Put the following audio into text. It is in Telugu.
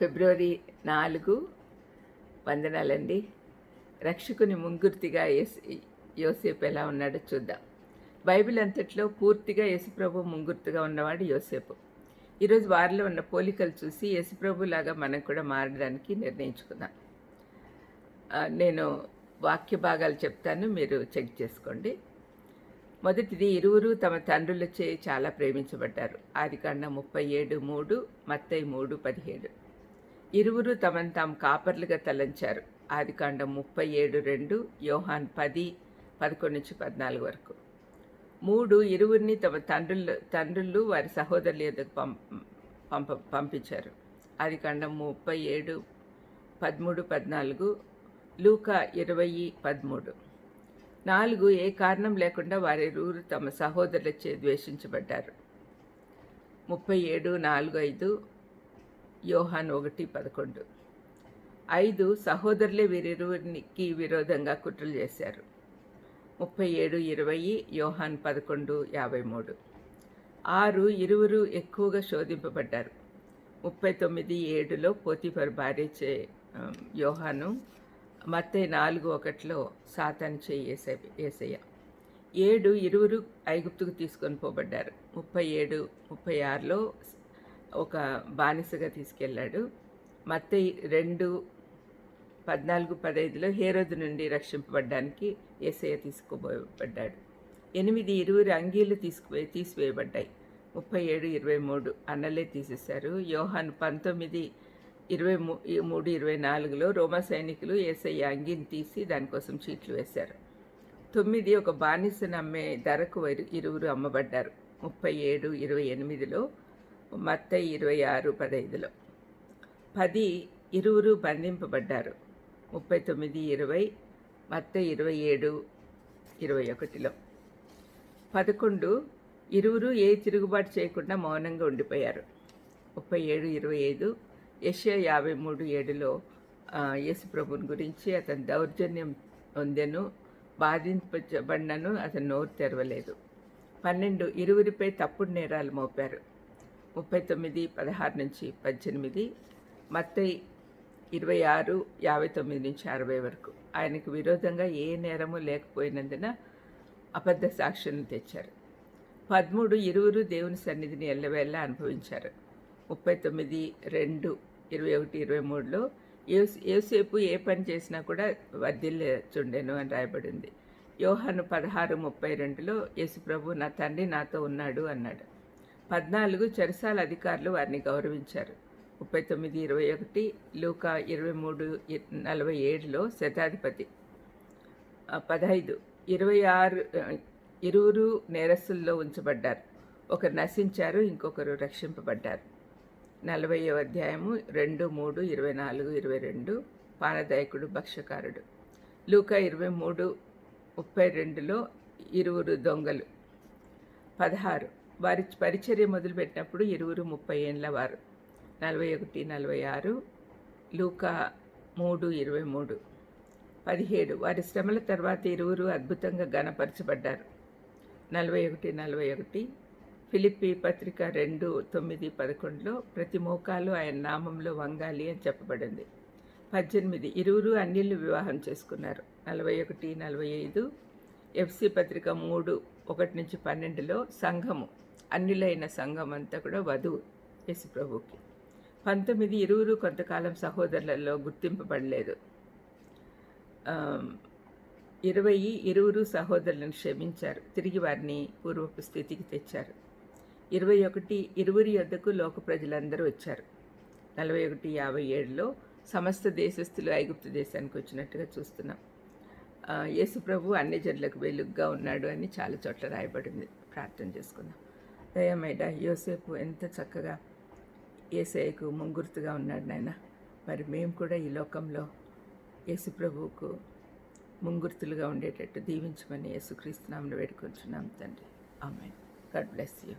ఫిబ్రవరి నాలుగు వందనాలండి. రక్షకుని ముంగుర్తిగా యోసేపు ఎలా ఉన్నాడో చూద్దాం. బైబిల్ అంతట్లో పూర్తిగా యేసుప్రభు ముంగుర్తుగా ఉన్నవాడు యోసేపు. ఈరోజు వారిలో ఉన్న పోలికలు చూసి యేసుప్రభులాగా మనం కూడా మారడానికి నిర్ణయించుకుందాం. నేను వాక్య భాగాలు చెప్తాను మీరు చెక్ చేసుకోండి. మొదటిది ఇరువురు తమ తండ్రులచే చాలా ప్రేమించబడ్డారు. ఆదికాండ ముప్పై ఏడు మూడు మత్తై మూడు పదిహేడు. ఇరువురు తమను తాము కాపర్లుగా తలంచారు. ఆదికాండం ముప్పై ఏడు రెండు యోహాన్ పది పదకొండు నుంచి పద్నాలుగు వరకు. మూడు ఇరువురిని తమ తండ్రులు తండ్రులు వారి సహోదరుల యొద్దకు పం పంప పంపించారు. ఆదికాండం ముప్పై ఏడు పదమూడు పద్నాలుగు లూకా ఇరవై పదమూడు. నాలుగు ఏ కారణం లేకుండా వారిరువురు తమ సహోదరులచే ద్వేషించబడ్డారు. ముప్పై ఏడు నాలుగు ఐదు యోహాన్ ఒకటి పదకొండు. ఐదు సహోదరులే వీరిరువురికి విరోధంగా కుట్రలు చేశారు. ముప్పై ఏడు ఇరవై యోహాన్ పదకొండు యాభై మూడు. ఆరు ఇరువురు ఎక్కువగా శోధింపబడ్డారు. ముప్పై తొమ్మిది ఏడులో పోతిఫర్ భార్య చే యోహాను మత్తే నాలుగు ఒకటిలో సాతాను చేయి ఏసయ్య. ఏడు ఇరువురు ఐగుప్తుకు తీసుకొని పోబడ్డారు. ముప్పై ఏడు ముప్పై ఆరులో ఒక బానిసగా తీసుకెళ్ళాడు. మత్త రెండు పద్నాలుగు పదైదులో హేరోదు నుండి రక్షింపబడ్డానికి ఏసయ్య తీసుకుపోబడ్డాడు. ఎనిమిది ఇరువురు అంగీలు తీసుకుపోయి తీసివేయబడ్డాయి. ముప్పై ఏడు ఇరవై మూడు అన్నలే తీసేశారు. యోహాన్ పంతొమ్మిది ఇరవై మూ మూడు ఇరవై నాలుగులో రోమా సైనికులు ఏసయ్య అంగీని తీసి దానికోసం చీట్లు వేశారు. తొమ్మిది ఒక బానిసను అమ్మే ధరకు ఇరువురు అమ్మబడ్డారు. ముప్పై ఏడు ఇరవై ఎనిమిదిలో మత్తయి ఇరవై ఆరు పదైదులో. పది ఇరువురు బంధింపబడ్డారు. ముప్పై తొమ్మిది ఇరవై మత్త ఇరవై ఏడు ఇరవై ఒకటిలో పదకొండు ఇరువురు ఏ తిరుగుబాటు చేయకుండా మౌనంగా ఉండిపోయారు. ముప్పై ఏడు ఇరవై ఐదు యెషయా యాభై మూడు ఏడులో యేసుప్రభుని ప్రభుని గురించి అతని దౌర్జన్యం పొందెను బాధింపబడినను అతను నోరు తెరవలేదు. పన్నెండు ఇరువురిపై తప్పుడు నేరాలు మోపారు. ముప్పై తొమ్మిది పదహారు నుంచి పద్దెనిమిది మత్తయి ఇరవై ఆరు యాభై తొమ్మిది నుంచి అరవై వరకు. ఆయనకు విరోధంగా ఏ నేరము లేకపోయినందున అబద్ధ సాక్షులను తెచ్చారు. పదమూడు ఇరువురు దేవుని సన్నిధిని ఎల్లవేళ అనుభవించారు. ముప్పై తొమ్మిది రెండు ఇరవై ఒకటి ఇరవై మూడులో ఏసేపు ఏ పని చేసినా కూడా వర్ధిల్చుండెను అని రాయబడింది. యోహాను పదహారు ముప్పై రెండులో యేసుప్రభు నా తండ్రి నాతో ఉన్నాడు అన్నాడు. పద్నాలుగు చెరసాల అధికారులు వారిని గౌరవించారు. ముప్పై తొమ్మిది ఇరవై ఒకటి లూకా ఇరవై మూడు నలభై ఏడులో శతాధిపతి. పదహైదు ఇరవై ఆరు ఇరువురు నేరస్తుల్లో ఉంచబడ్డారు. ఒకరు నశించారు ఇంకొకరు రక్షింపబడ్డారు. నలభై అధ్యాయము రెండు మూడు ఇరవై నాలుగు ఇరవై రెండు పానదాయకుడు భక్ష్యకారుడు లూకా ఇరవై మూడు ముప్పై రెండులో ఇరువురు దొంగలు. పదహారు వారి పరిచర్య మొదలుపెట్టినప్పుడు ఇరువురు ముప్పై ఏండ్ల వారు. నలభై ఒకటి నలభై ఆరు లూకా మూడు ఇరవై మూడు పదిహేడు వారి శ్రమల తర్వాత ఇరువురు అద్భుతంగా గణపరచబడ్డారు నలభై ఒకటి నలభై ఒకటి ఫిలిప్పి పత్రిక రెండు తొమ్మిది పదకొండులో ప్రతి మోకాలు ఆయన నామంలో వంగాలి అని చెప్పబడింది. పద్దెనిమిది ఇరువురు అన్నిళ్ళు వివాహం చేసుకున్నారు. నలభై ఒకటి నలభై ఐదు ఎఫ్సి పత్రిక మూడు ఒకటి నుంచి పన్నెండులో సంఘము అన్యులైన సంఘం అంతా కూడా వధువు యేసు పంతొమ్మిది ఇరువురు కొంతకాలం సహోదరులలో గుర్తింపబడలేదు. ఇరవై ఇరువురు సహోదరులను క్షమించారు. తిరిగి వారిని పూర్వపు స్థితికి తెచ్చారు. ఇరవై ఒకటి ఇరువురి యొద్దకు లోక ప్రజలందరూ వచ్చారు. నలభై ఒకటి యాభై ఏడులో సమస్త దేశస్థులు ఐగుప్తు దేశానికి వచ్చినట్టుగా చూస్తున్నాం. ఆ, యేసు ప్రభు అన్ని జనులకు వెలుగుగా ఉన్నాడు అని చాలా చోట్ల రాయబడింది. ప్రార్థన చేసుకుందాం. దయమేడ యోసేపు ఎంత చక్కగా ఏసఐకు ముంగుర్తుగా ఉన్నాడు నాయన. మరి మేము కూడా ఈ లోకంలో యేసు ప్రభువుకు ముంగుర్తులుగా ఉండేటట్టు దీవించమని యేసుక్రీస్తునామను వేడుకొంచున్నాం తండ్రి. ఆమె గాడ్ బ్లెస్ యూ.